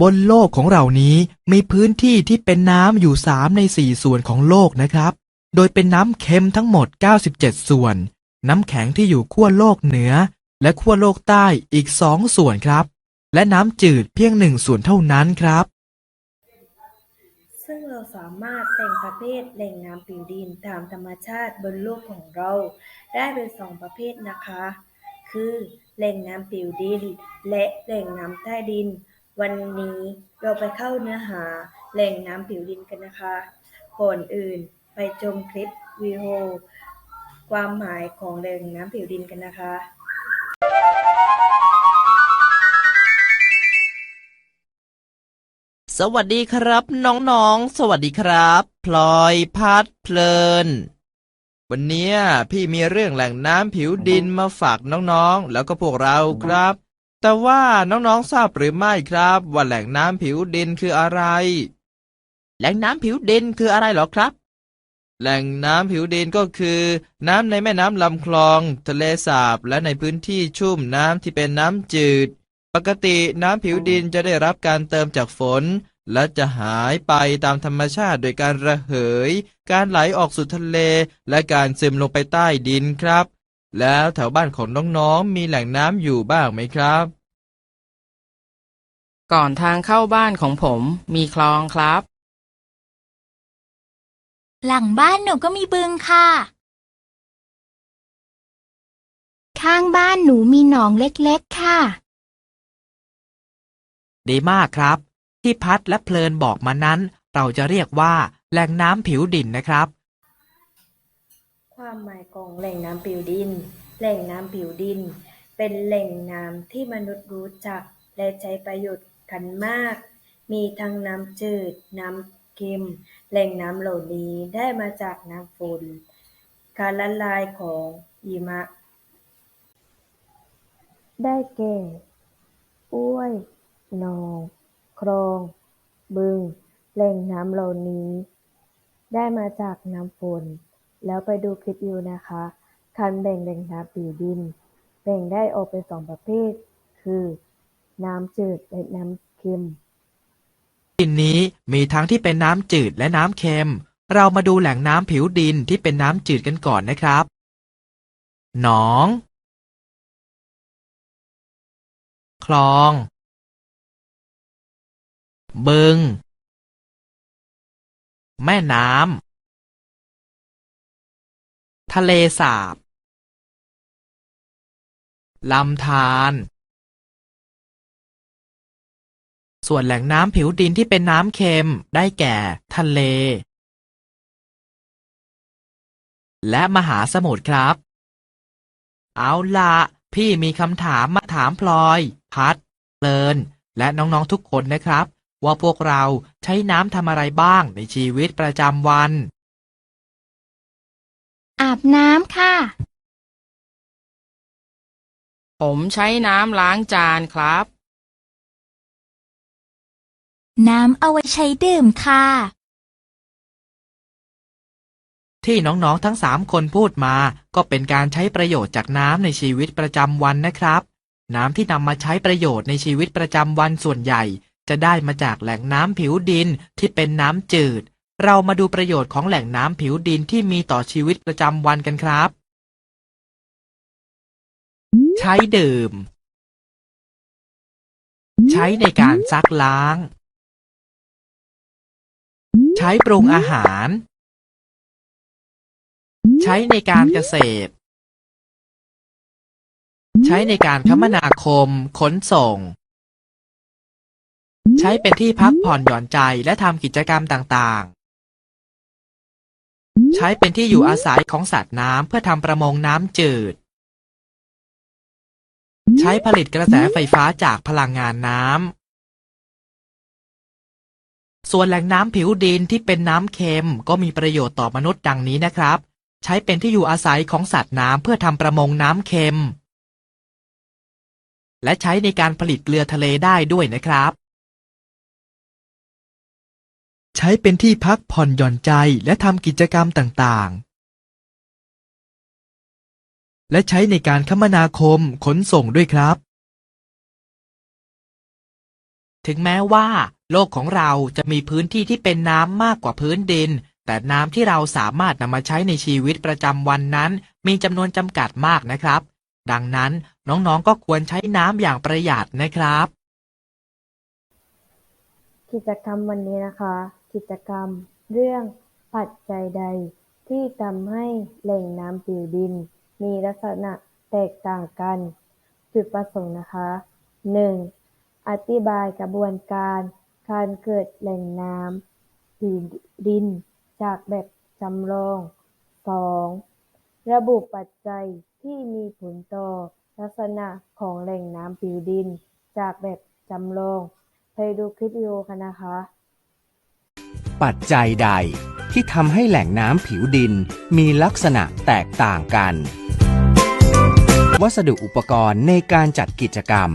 บนโลกของเรานี้มีพื้นที่ที่เป็นน้ำอยู่สามในสี่ส่วนของโลกนะครับ โดยเป็นน้ำเค็มทั้งหมด 97 ส่วน น้ำแข็งที่อยู่ขั้วโลกเหนือ และขั้วโลกใต้อีกสองส่วนครับ และน้ำจืดเพียงหนึ่งส่วนเท่านั้นครับ ซึ่งเราสามารถแบ่งประเภทแหล่งน้ำผิวดินตามธรรมชาติบนโลกของเรา ได้เป็นสองประเภทนะคะ คือแหล่งน้ำผิวดิน และแหล่งน้ำใต้ดิน วันนี้เราไปเข้าเนื้อหาแหล่งน้ำผิวดินกันนะคะ ก่อนอื่นไปชมคลิปวิดีโอความหมายของแหล่งน้ำผิวดินกันนะคะ สวัสดีครับน้องๆ สวัสดีครับ พลอยพัดเพลิน วันนี้พี่มีเรื่องแหล่งน้ำผิวดินมาฝากน้องๆ แล้วก็พวกเราครับ แต่ว่าน้องๆทราบหรือไม่ครับ ว่าแหล่งน้ำผิวดินคืออะไร แหล่งน้ำผิวดินคืออะไรหรอครับ แหล่งน้ำผิวดินก็คือ น้ำในแม่น้ำลำคลอง ทะเลสาบและในพื้นที่ชุ่มน้ำที่เป็นน้ำจืด ปกติน้ำผิวดินจะได้รับการเติมจากฝน และจะหายไปตามธรรมชาติโดยการระเหย การไหลออกสู่ทะเล และการซึมลงไปใต้ดินครับ แล้วแถวบ้านของน้องๆ มีแหล่งน้ำอยู่บ้างไหมครับ ก่อนทางเข้าบ้านของผมมีคลองครับ หลังบ้านหนูก็มีบึงค่ะ ข้างบ้านหนูมีหนองเล็กๆค่ะ ดีมากครับ ที่พัดและเพลินบอกมานั้น เราจะเรียกว่าแหล่งน้ำผิวดินนะครับ ความหมายของแหล่งน้ำผิวดิน แหล่งน้ำผิวดิน เป็นแหล่งน้ำที่มนุษย์รู้จัก และใช้ประโยชน์กันมาก มีทั้งน้ำจืด น้ำเค็ม แหล่งน้ำเหล่านี้ได้มาจากน้ำฝน การละลายของหิมะ ได้แก่ อ้วย หนอง คลอง บึง แหล่งน้ำเหล่านี้ ได้มาจากน้ำฝน แล้วไปดูคลิปวิวนะคะ การแบ่งแหล่งน้ำผิวดิน แบ่งได้ออกเป็นสองประเภท คือ น้ำจืดและน้ำเค็ม ดินนี้มีทั้งที่เป็นน้ำจืดและน้ำเค็ม เรามาดูแหล่งน้ำผิวดินที่เป็นน้ำจืดกันก่อนนะครับ หนอง คลอง บึง แม่น้ำ ทะเลสาบลำธารส่วนแหล่งน้ำผิวดินที่เป็นน้ำเค็มได้แก่ ทะเล และมหาสมุทรครับ เอาละพี่มีคำถามมาถามพลอย พัดเพลิน และน้องๆทุกคนนะครับ ว่าพวกเราใช้น้ำทำอะไรบ้างในชีวิตประจำวัน อาบน้ำค่ะ ผมใช้น้ำล้างจานครับ น้ำเอาไว้ใช้ดื่มค่ะ ที่น้องๆทั้งสามคนพูดมา ก็เป็นการใช้ประโยชน์จากน้ำในชีวิตประจำวันนะครับ น้ำที่นำมาใช้ประโยชน์ในชีวิตประจำวันส่วนใหญ่ จะได้มาจากแหล่งน้ำผิวดินที่เป็นน้ำจืด เรามาดูประโยชน์ของแหล่งน้ำผิวดินที่มีต่อชีวิตประจำวันกันครับ ใช้ดื่ม ใช้ในการซักล้าง ใช้ปรุงอาหาร ใช้ในการเกษตร ใช้ในการคมนาคม ขนส่ง ใช้เป็นที่พักผ่อนหย่อนใจและทำกิจกรรมต่างๆ ใช้เป็นที่อยู่อาศัยของสัตว์น้ำเพื่อทำประมงน้ำจืด ใช้ผลิตกระแสไฟฟ้าจากพลังงานน้ำ ส่วนแหล่งน้ำผิวดินที่เป็นน้ำเค็มก็มีประโยชน์ต่อมนุษย์ดังนี้นะครับ ใช้เป็นที่อยู่อาศัยของสัตว์น้ำเพื่อทำประมงน้ำเค็ม และใช้ในการผลิตเกลือทะเลได้ด้วยนะครับ ใช้เป็นที่พักผ่อนหย่อนใจและทำกิจกรรมต่าง ๆ และใช้ในการคมนาคมขนส่งด้วยครับ ถึงแม้ว่า โลกของเราจะมีพื้นที่ที่เป็นน้ำมากกว่าพื้นดิน แต่น้ำที่เราสามารถนำมาใช้ในชีวิตประจำวันนั้น มีจำนวนจำกัดมากนะครับ ดังนั้นน้องๆก็ควรใช้น้ำอย่างประหยัดนะครับ กิจกรรมวันนี้นะคะ กิจกรรมเรื่อง ปัจจัยใดที่ทำให้แหล่งน้ำผิวดินมีลักษณะแตกต่างกัน จุดประสงค์นะคะ 1. อธิบายกระบวนการการเกิดแหล่งน้ำผิวดินจากแบบจำลอง 2. ระบุปัจจัยที่มีผลต่อลักษณะของแหล่งน้ำผิวดิน จากแบบจำลอง ไปดูคลิปวิดีโอกันนะคะ ปัจจัยใดที่ทำให้แหล่งน้ำผิวดินมีลักษณะแตกต่างกัน วัสดุอุปกรณ์ในการจัดกิจกรรม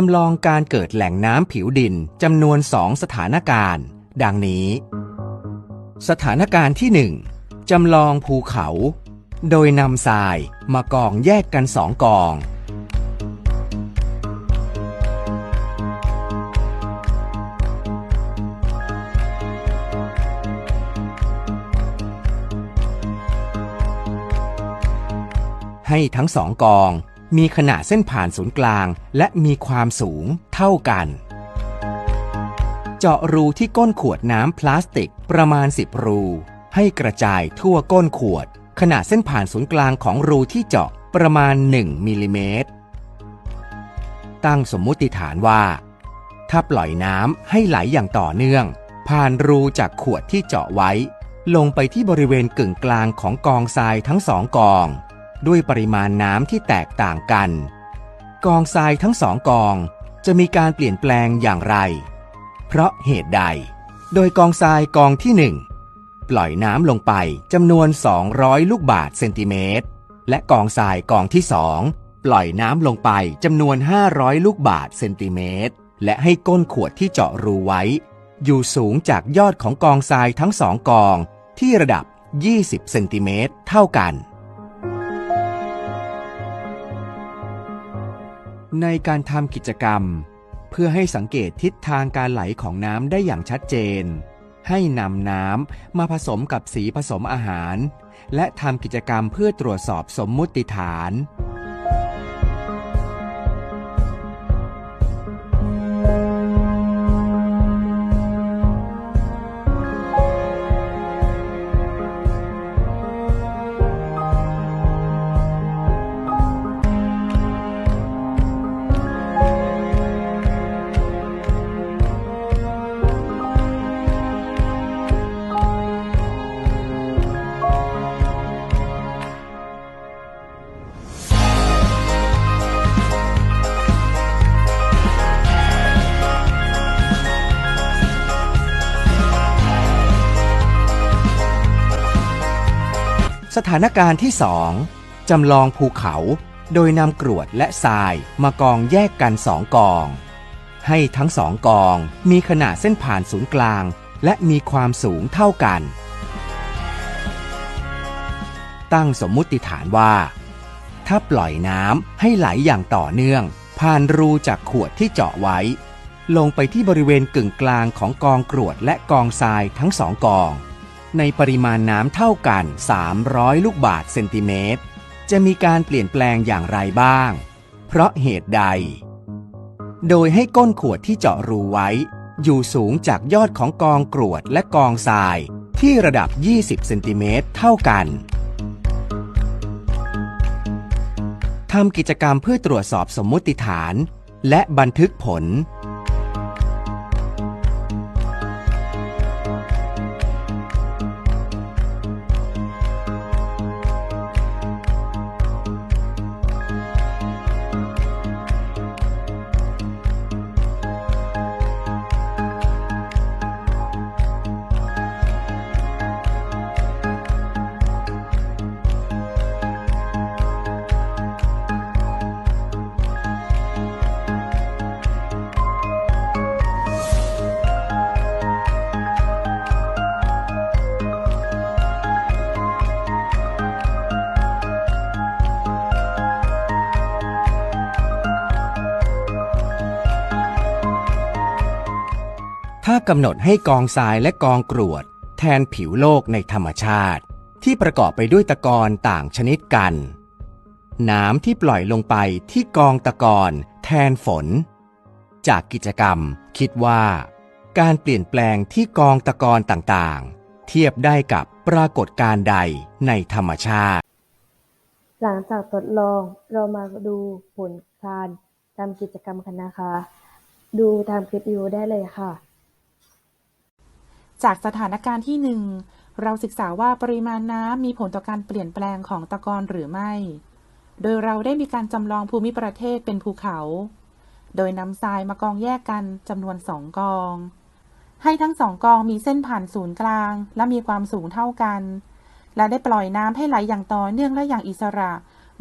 จำลองการเกิดแหล่งน้ำผิวดินจำนวนสองสถานการณ์ ดังนี้ สถานการณ์ที่หนึ่งจำลองภูเขา โดยนำทรายมากองแยกกันสองกอง ให้ทั้งสองกอง มีขนาดเส้นผ่านศูนย์กลาง และมีความสูงเท่ากัน เจาะรูที่ก้นขวดน้ำพลาสติกประมาณ 10 รู ให้กระจายทั่วก้นขวด ขนาดเส้นผ่านศูนย์กลางของรูที่เจาะประมาณ 1มิลลิเมตร ตั้งสมมุติฐานว่า ถ้าปล่อยน้ำให้ไหลอย่างต่อเนื่อง ผ่านรูจากขวดที่เจาะไว้ ลงไปที่บริเวณกึ่งกลางของกองทรายทั้งสองกอง ด้วยปริมาณน้ำที่แตกต่างกัน กองทรายทั้งสองกองจะมีการเปลี่ยนแปลงอย่างไร เพราะเหตุใด โดยกองทรายกองที่1ปล่อยน้ำลงไปจำนวน 200 ลูกบาศก์เซนติเมตร และกองทรายกองที่2ปล่อยน้ำลงไปจำนวน 500 ลูกบาศก์เซนติเมตร และให้ก้นขวดที่เจาะรูไว้ อยู่สูงจากยอดของกองทรายทั้งสองกองที่ระดับ 20 เซนติเมตรเท่ากัน ในการทำกิจกรรม เพื่อให้สังเกตทิศทางการไหลของน้ำได้อย่างชัดเจน ให้นำน้ำมาผสมกับสีผสมอาหาร และทำกิจกรรมเพื่อตรวจสอบสมมุติฐาน สถานการณ์ที่ 2จำลองภูเขา โดยนำกรวดและทรายมากองแยกกันสองกอง ให้ทั้งสองกองมีขนาดเส้นผ่านศูนย์กลาง และมีความสูงเท่ากัน ตั้งสมมุติฐานว่า ถ้าปล่อยน้ำให้ไหลอย่างต่อเนื่อง ผ่านรูจากขวดที่เจาะไว้ ลงไปที่บริเวณกึ่งกลางของกองกรวดและกองทรายทั้งสองกอง ในปริมาณน้ำเท่ากัน 300 ลูกบาศก์เซนติเมตร จะมีการเปลี่ยนแปลงอย่างไรบ้าง เพราะเหตุใด โดยให้ก้นขวดที่เจาะรูไว้ อยู่สูงจากยอดของกองกรวดและกองทรายที่ระดับ 20 เซนติเมตรเท่ากันทำกิจกรรมเพื่อตรวจสอบสมมติฐาน และบันทึกผล ถ้ากำหนดให้กองทรายและกองกรวด แทนผิวโลกในธรรมชาติ ที่ประกอบไปด้วยตะกอนต่างชนิดกัน น้ำที่ปล่อยลงไปที่กองตะกอนแทนฝน จากกิจกรรมคิดว่า การเปลี่ยนแปลงที่กองตะกอนต่างๆ เทียบได้กับปรากฏการณ์ใดในธรรมชาติ หลังจากทดลองเรามาดูผลการทำกิจกรรมกันนะคะ ดูตามคลิปวิดีโอได้เลยค่ะ จากสถานการณ์ที่หนึ่งเราศึกษาว่าปริมาณน้ำมีผลต่อการเปลี่ยนแปลงของตะกอนหรือไม่ โดยเราได้มีการจำลองภูมิประเทศเป็นภูเขา โดยนำทรายมากองแยกกันจำนวนสองกอง ให้ทั้งสองกองมีเส้นผ่านศูนย์กลาง และมีความสูงเท่ากัน และได้ปล่อยน้ำให้ไหลอย่างต่อเนื่องและอย่างอิสระ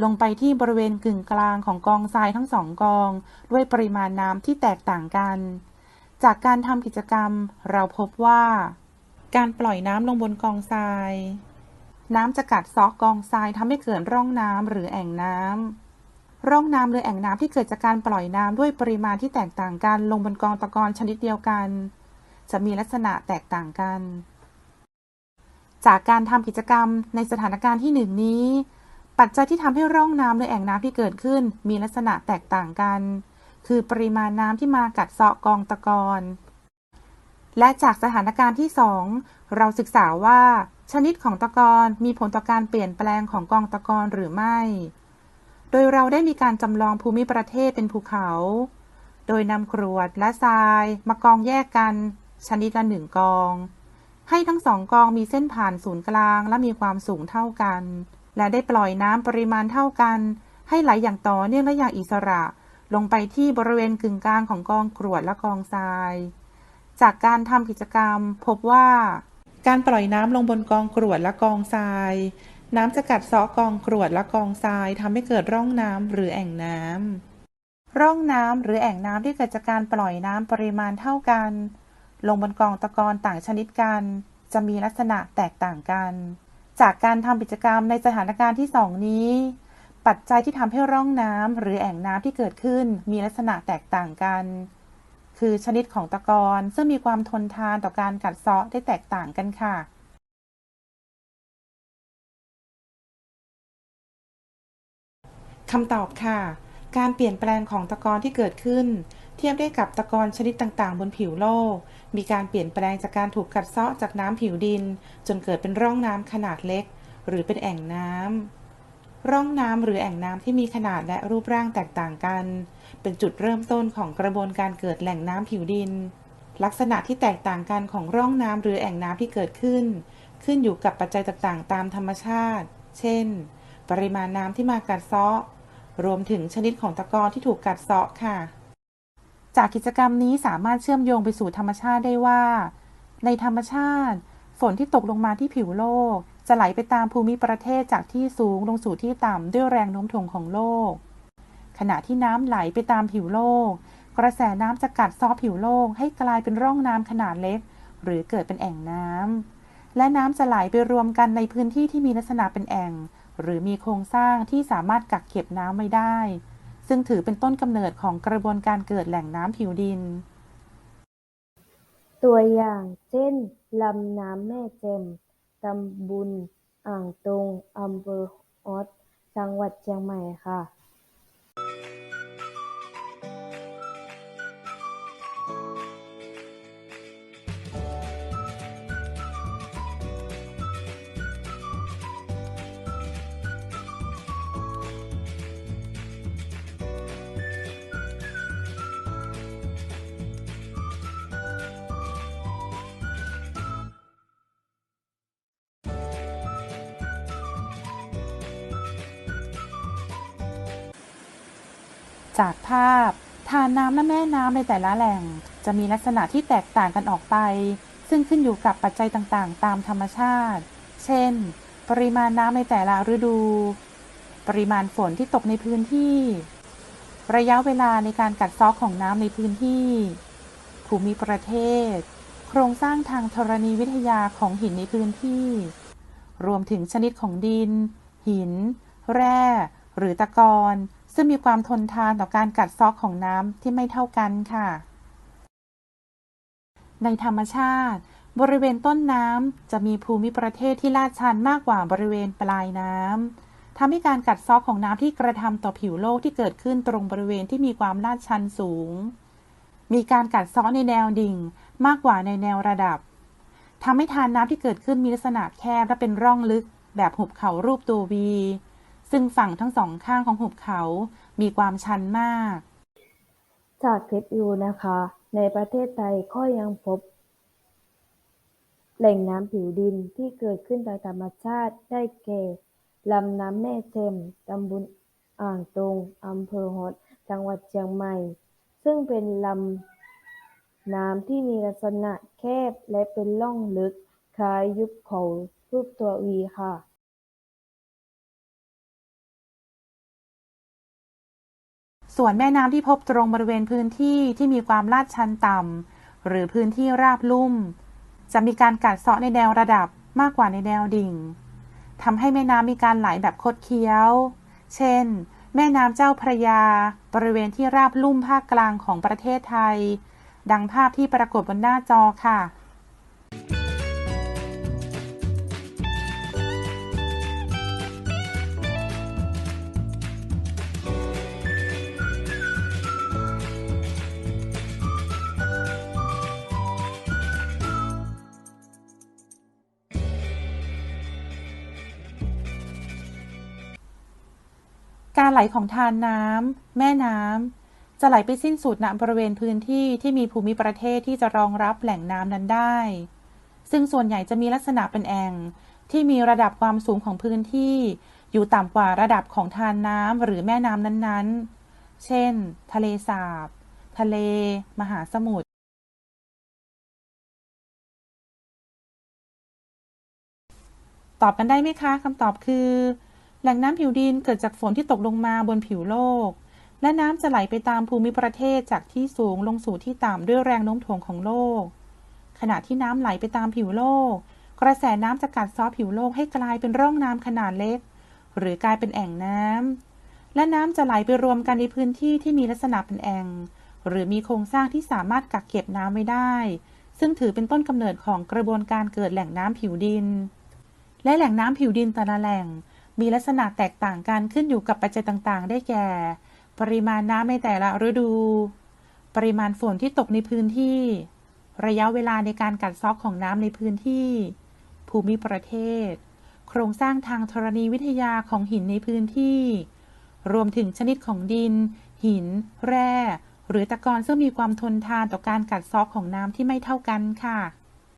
ลงไปที่บริเวณกึ่งกลางของกองทรายทั้งสองกอง ด้วยปริมาณน้ำที่แตกต่างกัน จากการทำกิจกรรม เราพบว่า การปล่อยน้ำลงบนกองทราย น้ำจะกัดซาะกองทรายทำให้เกิดร่องน้ำหรือแอ่งน้ำร่องน้ำหรือแอ่งน้ำที่เกิดจากการปล่อยน้ำด้วยปริมาณที่แตกต่างกันลงบนกองตะกอนชนิดเดียวกัน จะมีลักษณะแตกต่างกัน จากการทำกิจกรรมในสถานการณ์ที่หนึ่งนี้ ปัจจัยที่ทำให้ร่องน้ำหรือแอ่งน้ำที่เกิดขึ้น มีลักษณะแตกต่างกัน คือปริมาณน้ำที่มากัดเซาะกองตะกอนและจากสถานการณ์ที่ 2 เราศึกษาว่า ชนิดของตะกอนมีผลต่อการเปลี่ยนแปลงของกองตะกอนหรือไม่ โดยเราได้มีการจำลองภูมิประเทศเป็นภูเขา โดยนำกรวดและทรายมากองแยกกัน ชนิดละหนึ่งกอง ให้ทั้งสองกองมีเส้นผ่านศูนย์กลางและมีความสูงเท่ากัน และได้ปล่อยน้ำปริมาณเท่ากัน ให้ไหลอย่างต่อเนื่องและอย่างอิสระ ลงไปที่บริเวณกึ่งกลางของกองกรวดและกองทราย จากการทำกิจกรรมพบว่า การปล่อยน้ำลงบนกองกรวดและกองทราย น้ำจะกัดเซาะกองกรวดและกองทรายทำให้เกิดร่องน้ำหรือแอ่งน้ำร่องน้ำหรือแอ่งน้ำที่เกิดจากการปล่อยน้ำปริมาณเท่ากัน ลงบนกองตะกอนต่างชนิดกัน จะมีลักษณะแตกต่างกัน จากการทำกิจกรรมในสถานการณ์ที่สองนี้ ปัจจัยที่ทำให้ร่องน้ำหรือแอ่งน้ำที่เกิดขึ้น มีลักษณะแตกต่างกัน คือชนิดของตะกอนซึ่งมีความทนทานต่อการกัดเซาะได้แตกต่างกันค่ะ คำตอบค่ะ การเปลี่ยนแปลงของตะกอนที่เกิดขึ้น เทียบได้กับตะกอนชนิดต่างๆ บนผิวโลก มีการเปลี่ยนแปลงจากการถูกกัดเซาะจากน้ำผิวดิน จนเกิดเป็นร่องน้ำขนาดเล็ก หรือเป็นแอ่งน้ำ ร่องน้ำหรือแอ่งน้ำที่มีขนาดและรูปร่างแตกต่างกัน เป็นจุดเริ่มต้นของกระบวนการเกิดแหล่งน้ำผิวดิน ลักษณะที่แตกต่างกันของร่องน้ำหรือแอ่งน้ำที่เกิดขึ้น ขึ้นอยู่กับปัจจัยต่างๆ ตามธรรมชาติ เช่น ปริมาณน้ำที่มากัดเซาะ รวมถึงชนิดของตะกอนที่ถูกกัดเซาะค่ะ จากกิจกรรมนี้สามารถเชื่อมโยงไปสู่ธรรมชาติได้ว่า ในธรรมชาติ ฝนที่ตกลงมาที่ผิวโลก จะไหลไปตามภูมิประเทศจากที่สูงลงสู่ที่ต่ำด้วยแรงโน้มถ่วงของโลก ขณะที่น้ำไหลไปตามผิวโลก กระแสน้ำจะกัดซาะผิวโลกให้กลายเป็นร่องน้ำขนาดเล็ก หรือเกิดเป็นแอ่งน้ำและน้ำจะไหลไปรวมกันในพื้นที่ที่มีลักษณะเป็นแอ่ง หรือมีโครงสร้างที่สามารถกักเก็บน้ำไว้ได้ ซึ่งถือเป็นต้นกำเนิดของกระบวนการเกิดแหล่งน้ำผิวดิน ตัวอย่างเช่นลำน้ำแม่แจ่ม ตำบลอ่างตง อำเภอฮอด จังหวัดเชียงใหม่ค่ะ จากภาพ ทานน้ำและแม่น้ำในแต่ละแหล่ง จะมีลักษณะที่แตกต่างกันออกไป ซึ่งขึ้นอยู่กับปัจจัยต่างๆ ตามธรรมชาติ เช่น ปริมาณน้ำในแต่ละฤดู ปริมาณฝนที่ตกในพื้นที่ ระยะเวลาในการกัดเซาะของน้ำในพื้นที่ ภูมิประเทศ โครงสร้างทางธรณีวิทยาของหินในพื้นที่ รวมถึงชนิดของดิน หิน แร่ หรือตะกอน ซึ่งมีความทนทานต่อการกัดเซาะของน้ำที่ไม่เท่ากันค่ะ ในธรรมชาติ บริเวณต้นน้ำจะมีภูมิประเทศที่ลาดชันมากกว่าบริเวณปลายน้ำทำให้การกัดเซอกของน้ำที่กระทำต่อผิวโลกที่เกิดขึ้นตรงบริเวณที่มีความลาดชันสูง มีการกัดเซาะในแนวดิ่ง มากกว่าในแนวระดับทำให้ทานน้ำที่เกิดขึ้นมีลักษณะแคบและเป็นร่องลึก แบบหุบเขารูปตัววี ซึ่งฝั่งทั้งสองข้างของหุบเขามีความชันมาก จากคลิปวิวนะคะ ในประเทศไทยก็ยังพบ แหล่งน้ำผิวดินที่เกิดขึ้นโดยธรรมชาติได้แก่ลำน้ำแม่เจมตำบลอ่างตรงอำเภอฮอดจังหวัดเชียงใหม่ ซึ่งเป็นลำน้ำที่มีลักษณะแคบและเป็นร่องลึกคล้ายยุบเขารูปตัววีค่ะ ส่วนแม่น้ำที่พบตรงบริเวณพื้นที่ที่มีความลาดชันต่ำหรือพื้นที่ราบลุ่ม จะมีการกัดเซาะในแนวระดับมากกว่าในแนวดิ่งทำให้แม่น้ำมีการไหลแบบคดเคี้ยว เช่น แม่น้ำเจ้าพระยา บริเวณที่ราบลุ่มภาคกลางของประเทศไทย ดังภาพที่ปรากฏบนหน้าจอค่ะ การไหลของทานน้ำแม่น้ำจะไหลไปสิ้นสุดณบริเวณพื้นที่ที่มีภูมิประเทศที่จะรองรับแหล่งน้ำนั้นได้ ซึ่งส่วนใหญ่จะมีลักษณะเป็นแอ่งที่มีระดับความสูงของพื้นที่ อยู่ต่ำกว่าระดับของทานน้ำหรือแม่น้ำนั้นๆ เช่น ทะเลสาบ ทะเล มหาสมุทร ตอบกันได้ไหมคะคำตอบคือ แหล่งน้ำผิวดินเกิดจากฝนที่ตกลงมาบนผิวโลก และน้ำจะไหลไปตามภูมิประเทศจากที่สูงลงสู่ที่ต่ำด้วยแรงโน้มถ่วงของโลก ขณะที่น้ำไหลไปตามผิวโลก กระแสน้ำจะกัดเซาะผิวโลกให้กลายเป็นร่องน้ำขนาดเล็ก หรือกลายเป็นแอ่งน้ำและน้ำจะไหลไปรวมกันในพื้นที่ที่มีลักษณะเป็นแอ่ง หรือมีโครงสร้างที่สามารถกักเก็บน้ำไว้ได้ ซึ่งถือเป็นต้นกำเนิดของกระบวนการเกิดแหล่งน้ำผิวดิน และแหล่งน้ำผิวดินแต่ละแหล่ง มีลักษณะแตกต่างกันขึ้นอยู่กับปัจจัยต่างๆ ได้แก่ ปริมาณน้ำในแต่ละฤดู ปริมาณฝนที่ตกในพื้นที่ ระยะเวลาในการกัดเซอกของน้ำในพื้นที่ ภูมิประเทศ โครงสร้างทางธรณีวิทยาของหินในพื้นที่ รวมถึงชนิดของดิน หิน แร่ หรือตะกอนซึ่งมีความทนทานต่อการกัดเซอกของน้ำที่ไม่เท่ากันค่ะ